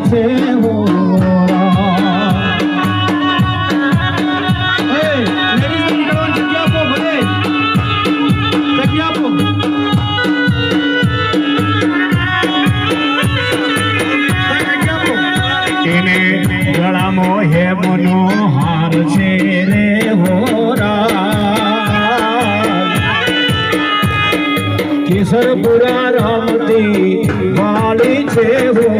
છે હો રાણી છે રે હોરા કેસરપુરા રમતી Deus.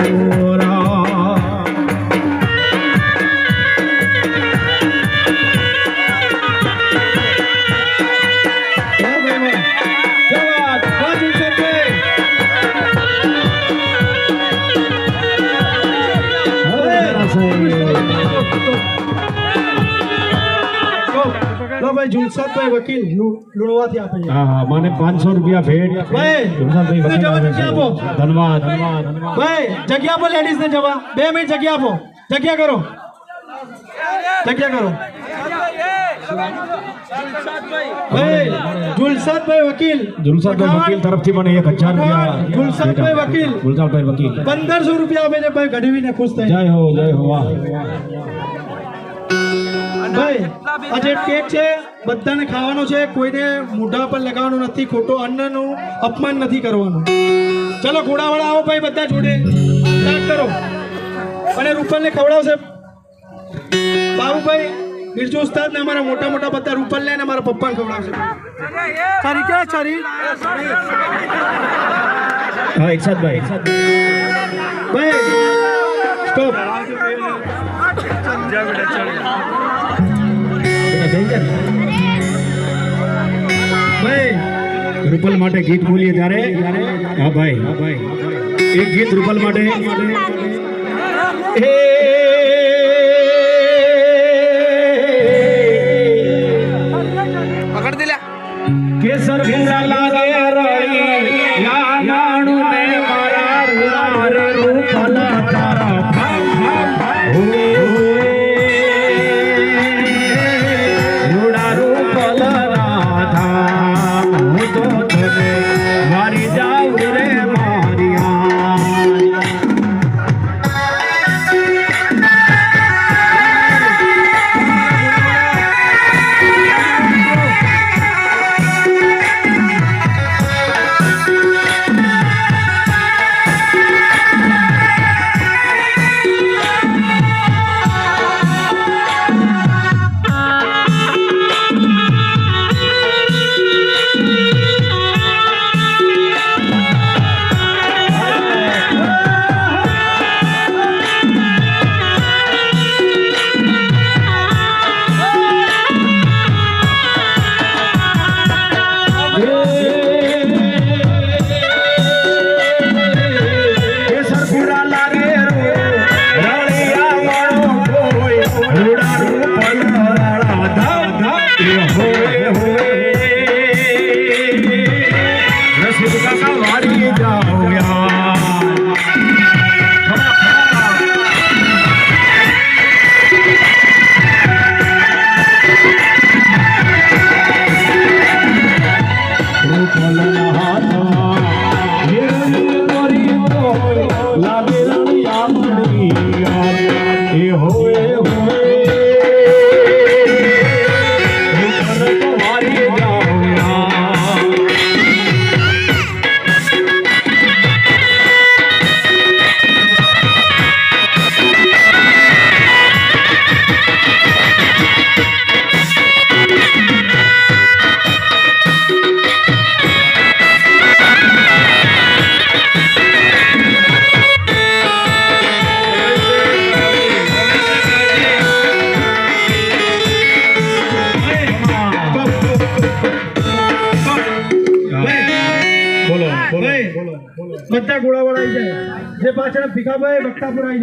ભાઈ જુલસાદભાઈ વકીલ લુણવાથી આપે છે. હા હા મને પાંચસો રૂપિયા ભેટ. ભાઈ, વકીલ આપો. ધન્યવાદ ધન્યવાદ ભાઈ જગ્યા આપો લેડીઝ ને જવા. બે મિનિટ જગ્યા આપો. જગ્યા કરો. જગ્યા કરો. જુલસાદભાઈ વકીલ. જુલસાદભાઈ વકીલ તરફથી મને એક રૂપિયા ગુલશાદભાઈ વકીલ. ગુલશાદભાઈ વકીલ. પંદરસો રૂપિયા આપે છે. ભાઈ ગઢવીને ખુશ થાય જય હો જય હો વાહ. ભાઈ આ જે કેક છે બધાને ખાવાનું છે કોઈને મોઢા પર લગાવવાનું નથી ખોટો અન્નનું અપમાન નથી કરવાનું. ચલો ઘોડાવાળા આવો ભાઈ બધા જોડે. સ્ટાર્ટ કરો. અને રૂપલને ખવડાવશે. બાબુભાઈ બિરજુ ઉસ્તાદ ને અમારા મોટા મોટા બધા રૂપલ ને અમારા પપ્પાને ખવડાવશે. સારી ક્યાં સારી હા એકસાથભાઈ ભાઈ સ્ટોપ ભાઈ રૂપલ માટે ગીત બોલીએ ત્યારે? હા ભાઈ. હા ભાઈ એક ગીત રૂપલ માટે? હે પકડ દિલા કેસર ભૂરા हारी जा બધા ઘોડાવાળા આવી જાય. જે પાછળ ભીખાભાઈ બખ્તાપુર આવી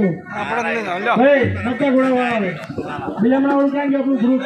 ભાઈ બધા ઘોડાવાળા આવે. બીજા હમણાં ઓળખાણ કે આપણું ગ્રુપ